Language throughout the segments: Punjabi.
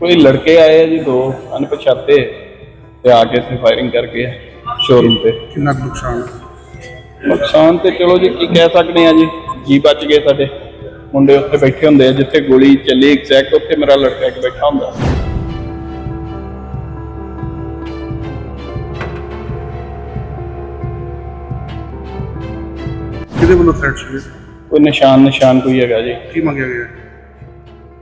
ਕੋਈ ਲੜਕੇ ਆਏ ਆ ਜੀ ਦੋ ਅਣਪਛਾਤੇ ਤੇ ਆ ਕੇ ਸੇ ਫਾਇਰਿੰਗ ਕਰਕੇ ਸ਼ੋਰੂਮ ਤੇ। ਕਿੰਨਾ ਕੁ ਨੁਕਸਾਨ? ਨੁਕਸਾਨ ਤੇ ਚਲੋ ਜੀ ਕੀ ਕਹਿ ਸਕਦੇ ਆ ਜੀ ਜੀ ਬਚ ਗਏ ਸਾਡੇ। ਮੁੰਡੇ ਉੱਥੇ ਬੈਠੇ ਹੁੰਦੇ ਆ ਜਿੱਥੇ ਗੋਲੀ ਚੱਲੀ ਐਗਜ਼ੈਕਟ ਉੱਥੇ ਮੇਰਾ ਲੜਕਾ ਇੱਕ ਬੈਠਾ ਹੁੰਦਾ। ਕਿਹਦੇ ਵੱਲੋਂ ਥ੍ਰੈਟ ਸੀ ਕੋਈ ਨਿਸ਼ਾਨ ਨਿਸ਼ਾਨ ਕੋਈ ਹੈਗਾ ਜੀ। ਕੀ ਮੰਗਿਆ ਗਿਆ?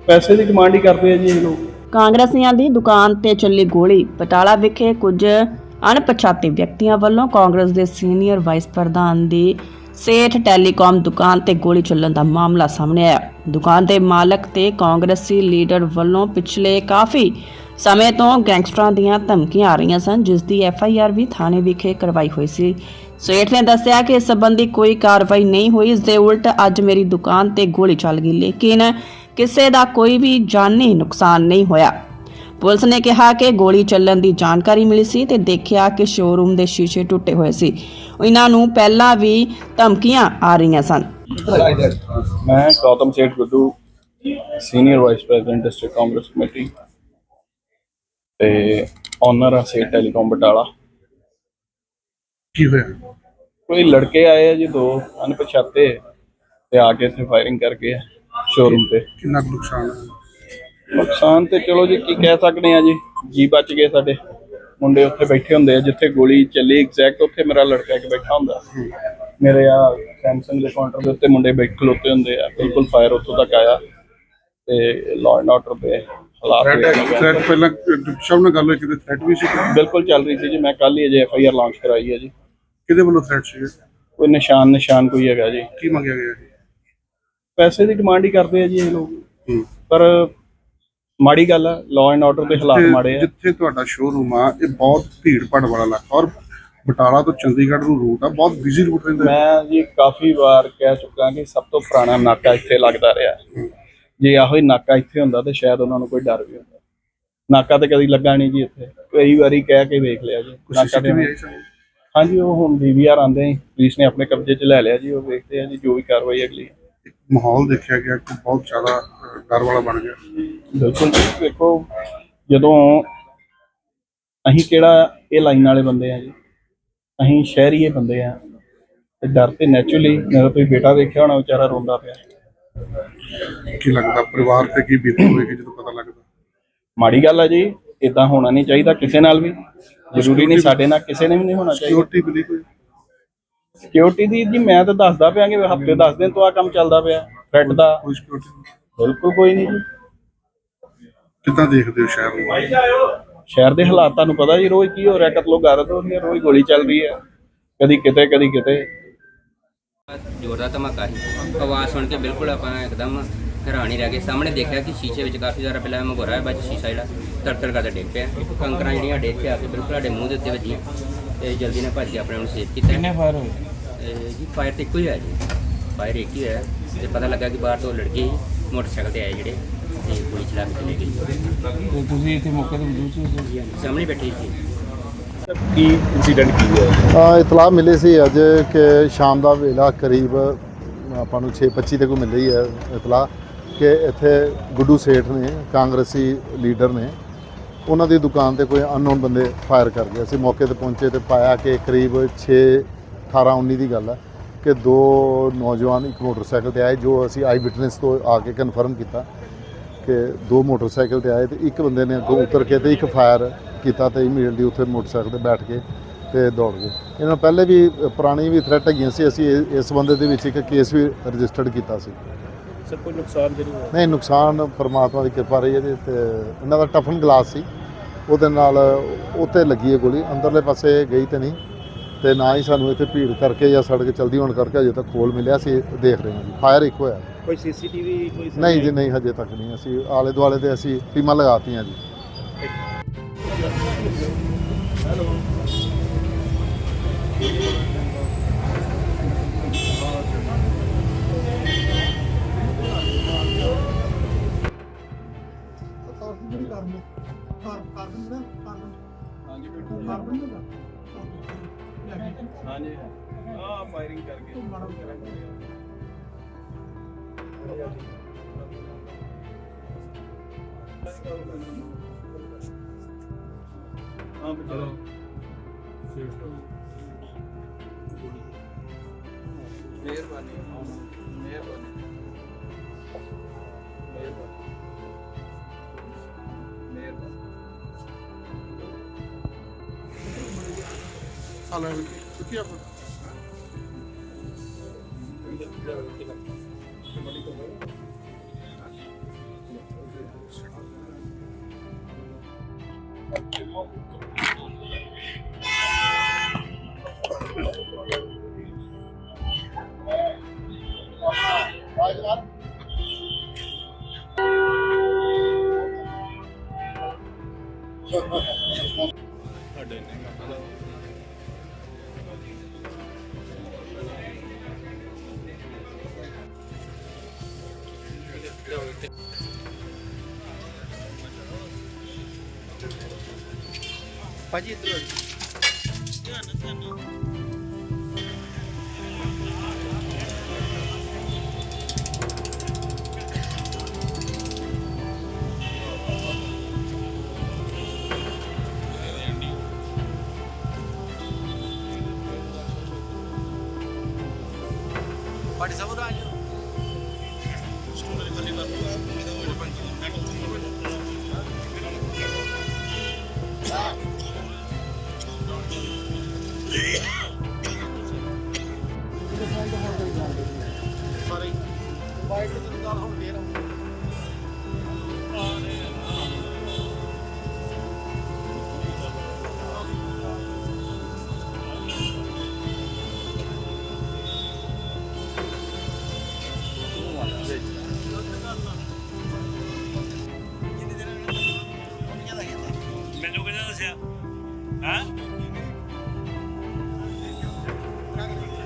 ਪੈਸੇ ਦੀ ਡਿਮਾਂਡ ਹੀ ਕਰਦੇ ਆ ਜੀ ਇਹ ਲੋਕ। ਕਾਂਗਰਸੀਆਂ ਦੀ ਦੁਕਾਨ ਤੇ ਚੱਲੀ ਗੋਲੀ। ਬਟਾਲਾ ਵਿਖੇ ਕੁਝ ਅਣਪਛਾਤੇ ਵਿਅਕਤੀਆਂ ਵੱਲੋਂ ਕਾਂਗਰਸ ਦੇ ਸੀਨੀਅਰ ਵਾਈਸ ਪ੍ਰਧਾਨ ਦੀ ਸੇਠ ਟੈਲੀਕਾਮ ਦੁਕਾਨ ਤੇ ਗੋਲੀ ਚੱਲਣ ਦਾ ਮਾਮਲਾ ਸਾਹਮਣੇ ਆਇਆ। ਦੁਕਾਨ ਦੇ ਮਾਲਕ ਤੇ ਕਾਂਗਰਸੀ ਲੀਡਰ ਵੱਲੋਂ ਪਿਛਲੇ ਕਾਫੀ ਸਮੇਂ ਤੋਂ ਗੈਂਗਸਟਰਾਂ ਦੀਆਂ ਧਮਕੀਆਂ ਆ ਰਹੀਆਂ ਸਨ, ਜਿਸ ਦੀ ਐਫ ਆਈ ਆਰ ਵੀ ਥਾਣੇ ਵਿਖੇ ਕਰਵਾਈ ਹੋਈ ਸੀ। ਸੇਠ ਨੇ ਦੱਸਿਆ ਕਿ ਇਸ ਸੰਬੰਧੀ ਕੋਈ ਕਾਰਵਾਈ ਨਹੀਂ ਹੋਈ। ਇਸ ਦੇ ਉਲਟ ਅੱਜ ਮੇਰੀ ਦੁਕਾਨ ਤੇ ਗੋਲੀ ਚੱਲ ਗਈ, ਲੇਕਿਨ ਕਿਸੇ ਦਾ ਕੋਈ ਵੀ ਜਾਨੀ ਨੁਕਸਾਨ ਨਹੀਂ ਹੋਇਆ। ਪੁਲਿਸ ਨੇ ਕਿਹਾ ਕਿ ਗੋਲੀ ਚੱਲਣ ਦੀ ਜਾਣਕਾਰੀ ਮਿਲੀ ਸੀ ਤੇ ਦੇਖਿਆ ਕਿ ਸ਼ੋਰੂਮ ਦੇ ਸ਼ੀਸ਼ੇ ਟੁੱਟੇ ਹੋਏ ਸੀ। ਇਹਨਾਂ ਨੂੰ ਪਹਿਲਾਂ ਵੀ ਧਮਕੀਆਂ ਆ ਰਹੀਆਂ ਸਨ। ਮੈਂ Gautam Seth Guddu senior vice president district Congress committee ਤੇ ਓਨਰ ਆ ਸੇਠ ਟੈਲੀਕਾਮ ਬਟਾਲਾ। ਕੀ ਹੋਇਆ? ਕੋਈ ਲੜਕੇ ਆਏ ਆ ਜੀ ਦੋ ਅਣਪਛਾਤੇ ਤੇ ਆ ਕੇ ਸੇ ਫਾਇਰਿੰਗ ਕਰਕੇ ਸ਼ੋਰੂਮ ਤੇ। ਕਿੰਨਾ ਕੁ ਨੁਕਸਾਨ ਹੈ? ਨੁਕਸਾਨ ਤੇ ਚਲੋ ਜੀ ਕੀ ਕਹਿ ਸਕਦੇ ਆ ਜੀ? ਜੀ ਬਚ ਗਏ ਸਾਡੇ। ਮੁੰਡੇ ਉੱਥੇ ਬੈਠੇ ਹੁੰਦੇ ਆ ਜਿੱਥੇ ਗੋਲੀ ਚੱਲੀ ਐਗਜ਼ੈਕਟ ਉੱਥੇ ਮੇਰਾ ਲੜਕਾ ਇੱਕ ਬੈਠਾ ਹੁੰਦਾ। ਮੇਰੇ ਆ ਸੈਮਸੰਗ ਦੇ ਕਾਊਂਟਰ ਦੇ ਉੱਤੇ ਮੁੰਡੇ ਬੈਠ ਖਲੋਤੇ ਹੁੰਦੇ ਆ। ਬਿਲਕੁਲ ਫਾਇਰ ਉੱਥੋਂ ਤੱਕ ਆਇਆ। ਤੇ ਲਾਅ ਐਂਡ ਆਰਡਰ ਦੇ ਹਾਲਾਤ ਥ੍ਰੈਟ ਪਹਿਲਾਂ ਸਭ ਨਾਲ ਗੱਲ ਹੋਈ ਕਿਤੇ ਥ੍ਰੈਟ ਵੀ ਸੀ ਬਿਲਕੁਲ ਚੱਲ ਰਹੀ ਸੀ ਜੀ ਮੈਂ ਕੱਲ ਹੀ ਅਜੇ ਐਫ ਆਈ ਆਰ ਲਾਂਚ ਕਰਾਈ ਹੈ ਜੀ। ਕਿਹਦੇ ਵੱਲੋਂ ਥ੍ਰੈਟ ਸੀ ਕੋਈ ਨਿਸ਼ਾਨ ਨਿਸ਼ਾਨ ਕੋਈ ਹੈਗਾ ਜੀ। ਕੀ ਮੰਗਿਆ ਗਿਆ ਪੈਸੇ ਦੀ ਡਿਮਾਂਡ ਹੀ ਕਰਦੇ ਆ ਜੀ ਇਹ ਲੋਕ। ਪਰ ਮਾੜੀ ਗੱਲ ਆ ਲਾਅ ਐਂਡ ਆਰਡਰ ਦੇ ਹਾਲਾਤ ਮਾੜੇ ਆ। ਜਿੱਥੇ ਤੁਹਾਡਾ ਸ਼ੋਰੂਮ ਆ ਇਹ ਬਹੁਤ ਭੀੜ ਭਾੜ ਵਾਲਾ ਇਲਾਕਾ ਔਰ ਬਟਾਲਾ ਤੋਂ ਚੰਡੀਗੜ੍ਹ ਨੂੰ ਰੂਟ ਆ ਬਹੁਤ ਬਿਜ਼ੀ ਰੂਟ ਰਹਿੰਦਾ। ਮੈਂ ਜੀ ਕਾਫੀ ਵਾਰ ਕਹਿ ਚੁੱਕਾ ਕਿ ਸਭ ਤੋਂ ਪੁਰਾਣਾ ਨਾਕਾ ਇੱਥੇ ਲੱਗਦਾ ਰਿਹਾ। ਜੇ ਇਹੋ ਹੀ ਨਾਕਾ ਇੱਥੇ ਹੁੰਦਾ ਤੇ ਸ਼ਾਇਦ ਉਹਨਾਂ ਨੂੰ ਕੋਈ ਡਰ ਵੀ ਹੁੰਦਾ। ਨਾਕਾ ਤੇ ਕਦੀ ਲੱਗਾ ਨਹੀਂ ਜੀ ਇੱਥੇ। ਕਈ ਵਾਰੀ ਕਹਿ ਕੇ ਵੇਖ ਲਿਆ ਜੀ ਨਾਕਾ ਤੇ ਹਾਂਜੀ ਉਹ ਹੁਣ ਡੀਵੀਆਰ ਆਂਦੇ ਪੁਲਿਸ ਨੇ ਆਪਣੇ ਕਬਜ਼ੇ 'ਚ ਲੈ ਲਿਆ ਜੀ ਉਹ ਵੇਖਦੇ ਆ ਜੀ ਜੋ ਵੀ ਕਾਰਵਾਈ ਅਗਲੀ ਮਾਹੌਲ ਦੇਖਿਆ ਗਿਆ ਕਿ ਬਹੁਤ ਜ਼ਿਆਦਾ ਡਰ ਵਾਲਾ ਬਣ ਗਿਆ। ਬਿਲਕੁਲ ਜੀ ਵੇਖੋ ਜਦੋਂ ਅਸੀਂ ਕਿਹੜਾ ਇਹ ਲਾਈਨ ਵਾਲੇ ਬੰਦੇ ਆ ਜੀ ਅਸੀਂ ਸ਼ਹਿਰੀਏ ਬੰਦੇ ਆ ਤੇ ਡਰ ਤੇ ਨੈਚੁਰਲੀ ਮੇਰਾ ਕੋਈ ਬੇਟਾ ਵੇਖਿਆ ਹੋਣਾ ਵਿਚਾਰਾ ਰੋਂਦਾ ਪਿਆ। ਕੀ ਲੱਗਦਾ ਪਰਿਵਾਰ ਤੇ ਕੀ ਬੀਤੀ ਹੋਏਗੀ ਜਦੋਂ ਪਤਾ ਲੱਗਦਾ? ਮਾੜੀ ਗੱਲ ਆ ਜੀ ਇਦਾਂ ਹੋਣਾ ਨਹੀਂ ਚਾਹੀਦਾ ਕਿਸੇ ਨਾਲ ਵੀ। ਜ਼ਰੂਰੀ ਨਹੀਂ ਸਾਡੇ ਨਾਲ ਕਿਸੇ ਨੇ ਵੀ ਨਹੀਂ ਹੋਣਾ ਚਾਹੀਦਾ। ਸਿਕਿਉਰਿਟੀ ਮਿਲੀ ਕੋਈ। ਸਿਕਿਉਰਿਟੀ ਦੀ ਜੀ ਮੈਂ ਤਾਂ ਦੱਸਦਾ ਪਿਆ ਕਿ ਹਫ਼ਤੇ 10 ਦਿਨ ਤੋਂ ਆ ਕੰਮ ਚੱਲਦਾ ਪਿਆ ਥ੍ਰੈਟ ਦਾ। ਕੋਈ ਸਿਕਿਉਰਿਟੀ ਬਿਲਕੁਲ ਕੋਈ ਨਹੀਂ ਜੀ। ਕਿੱਦਾਂ ਦੇਖਦੇ ਹੋ ਸ਼ਹਿਰ ਨੂੰ? ਸ਼ਹਿਰ ਦੇ ਹਾਲਾਤ ਤੁਹਾਨੂੰ ਪਤਾ ਜੀ ਰੋਜ਼ ਕੀ ਹੋ ਰਿਹਾ ਕਤਲੋ ਗਾਰਤ ਹੋ ਰਹੀ ਹੈ ਰੋਜ਼ ਗੋਲੀ ਚੱਲ ਰਹੀ ਹੈ। ਕਦੀ ਕਿਤੇ ਕਦੀ ਕਿਤੇ। ਜ਼ੋਰਦਾਰ ਧਮਾਕਾ ਸੀ। ਆਵਾਜ਼ ਸੁਣ ਕੇ ਬਿਲਕੁਲ ਆਪਾਂ ਇੱਕਦਮ ਹੈਰਾਨ ਹੀ ਰਹਿ ਗਏ। ਸਾਹਮਣੇ ਦੇਖਿਆ ਕਿ ਸ਼ੀਸ਼ੇ ਵਿੱਚ ਕਾਫੀ ਜ਼ਿਆਦਾ ਪਹਿਲਾਂ ਮਗੋਰਾ ਹੈ ਬਾਅਦ ਸ਼ੀਸ਼ਾ ਜਿਹੜਾ ਤੜਤੜ ਕਰਦਾ ਡਿੱਗ ਪਿਆ। ਕੰਕਰਾਂ ਜਿਹੜੀਆਂ ਸਾਡੇ ਇੱਥੇ ਆ ਕੇ ਬਿਲਕੁਲ ਸਾਡੇ ਮੂੰਹ ਦੇ ਉੱਤੇ ਵੱਜੀਆਂ। ਤੇ ਜਲਦੀ ਨਾਲ ਭੱਜ ਕੇ ਆਪਣੇ ਨੂੰ ਸੇਫ ਕੀਤਾ। ਕਿੰਨੇ ਫਾਇਰ ਹੋਏ? ਜੀ ਫਾਇਰ ਤੇ ਇੱਕੋ ਹੀ ਹੋਇਆ ਜੀ। ਫਾਇਰ ਇੱਕ ਹੀ ਹੋਇਆ ਤੇ ਪਤਾ ਲੱਗਾ ਕਿ ਬਾਹਰ ਤੋਂ ਲੜਕੇ ਮੋਟਰਸਾਈਕਲ ਤੇ ਆਏ ਜਿਹੜੇ ਤੇ ਗੋਲੀ ਚਲਾ ਕੇ ਚਲੇ ਗਏ। ਤੇ ਤੁਸੀਂ ਇੱਥੇ ਮੌਕੇ ਤੇ ਮੌਜੂਦ ਸੀ? ਸਾਹਮਣੇ ਬੈਠੇ ਸੀ। ਕੀ ਇਨਸੀਡੈਂਟ ਕੀ ਹੈ ਆ ਇਤਲਾਹ ਮਿਲੀ ਸੀ ਅੱਜ ਕਿ ਸ਼ਾਮ ਦਾ ਵੇਲਾ ਕਰੀਬ ਆਪਾਂ ਨੂੰ 6:25 ਤੇ ਕੋ ਮਿਲੀ ਹੈ ਇਤਲਾਹ ਕਿ ਇੱਥੇ ਗੁੱਡੂ ਸੇਠ ਨੇ ਕਾਂਗਰਸੀ ਲੀਡਰ ਨੇ ਉਹਨਾਂ ਦੀ ਦੁਕਾਨ ਤੇ ਕੋਈ ਅਨਨੋਨ ਬੰਦੇ ਫਾਇਰ ਕਰ ਗਏ। ਅਸੀਂ ਮੌਕੇ ਤੇ ਪਹੁੰਚੇ ਤੇ ਪਾਇਆ ਕਿ ਕਰੀਬ 6 18 19 ਦੀ ਗੱਲ ਹੈ ਕਿ ਦੋ ਨੌਜਵਾਨ ਇੱਕ ਮੋਟਰਸਾਈਕਲ ਤੇ ਆਏ ਜੋ ਅਸੀਂ ਆਈ ਵਿਟਨੈਸ ਤੋਂ ਆ ਕੇ ਕਨਫਰਮ ਕੀਤਾ ਕਿ ਦੋ ਮੋਟਰਸਾਈਕਲ ਤੇ ਆਏ ਤੇ ਇੱਕ ਬੰਦੇ ਨੇ ਅੱਗੋਂ ਉਤਰ ਕੇ ਤੇ ਇੱਕ ਫਾਇਰ ਕੀਤਾ ਤੇ ਇਮੀਡੀਏਟਲੀ ਉੱਥੇ ਮੋਟਰਸਾਈਕਲ ਤੇ ਬੈਠ ਕੇ ਤੇ ਦੌੜ ਗਏ। ਇਹਨਾਂ ਪਹਿਲੇ ਵੀ ਅ, ਪੁਰਾਣੀ ਵੀ ਥ੍ਰੈਟ ਹੈਗੀਆਂ ਸੀ ਅਸੀਂ ਇਹ- ਇਸ ਬੰਦੇ ਦੇ ਵਿੱਚ ਇੱਕ ਕੇਸ ਵੀ ਰਜਿਸਟਰਡ ਕੀਤਾ ਸੀ। ਸਰ ਕੋਈ ਨੁਕਸਾਨ ਤੇ ਨਹੀਂ ਹੋਇਆ? ਨਹੀਂ ਨੁਕਸਾਨ ਪਰਮਾਤਮਾ ਦੀ ਕਿਰਪਾ ਰਹੀ ਹੈ ਜੀ ਤੇ ਇਹਨਾਂ ਦਾ ਟਫਨ ਗਲਾਸ ਸੀ। ਉਹਦੇ ਨਾਲ ਉੱਤੇ ਲੱਗੀ ਹੈ ਗੋਲੀ ਅੰਦਰਲੇ ਪਾਸੇ ਗਈ ਤੇ ਨਹੀਂ। ਤੇ ਨਾ ਹੀ ਸਾਨੂੰ ਇੱਥੇ ਭੀੜ ਕਰਕੇ ਜਾਂ ਸੜਕ ਚਲਦੀ ਹੋਣ ਕਰਕੇ ਅਜੇ ਤੱਕ ਖੋਲ ਮਿਲਿਆ ਸੀ ਦੇਖ ਰਹੇ ਹਾਂ ਜੀ। ਫਾਇਰ ਇੱਕ ਹੋਇਆ। ਕੋਈ ਸੀਸੀਟੀਵੀ ਕੋਈ ਨਹੀਂ ਜੀ ਨਹੀਂ ਹਜੇ ਤੱਕ ਨਹੀਂ। ਅਸੀਂ ਆਲੇ ਦੁਆਲੇ ਤੇ ਅਸੀਂ ਟੀਮਾਂ ਲਗਾਤੀਆਂ ਜੀ। ਹਾਂਜੀ ਆ ਫਾਇਰਿੰਗ ਕਰਕੇ। ਹਾਂ ਚਲੋ ਮਿਹਰਬਾਨੀ ਮਿਹਰਬਾਨੀ ਮਿਹਰਬਾਨੀ alabilir. Çünkü yapın. Baylar. Hadi ne kadar ਹਾਲੇ ਕਿੱਥੇ ਆਪਾਂ ਮੈਨੂੰ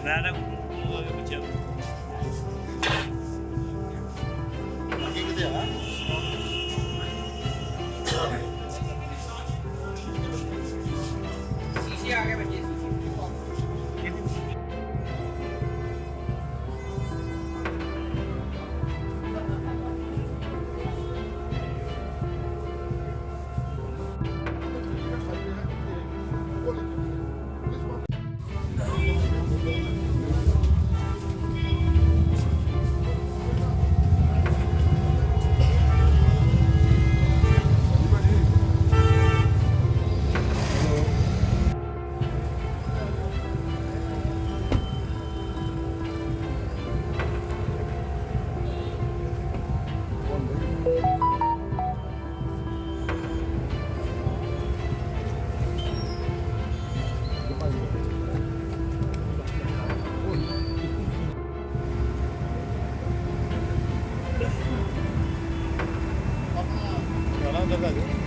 ਮੈਂ ਤਾਂ ਪੁੱਛਿਆ ਸ਼ੀਸ਼ੇ ਆਪਣਾ ਗਾਣਾ ਜਗਾ ਦੇ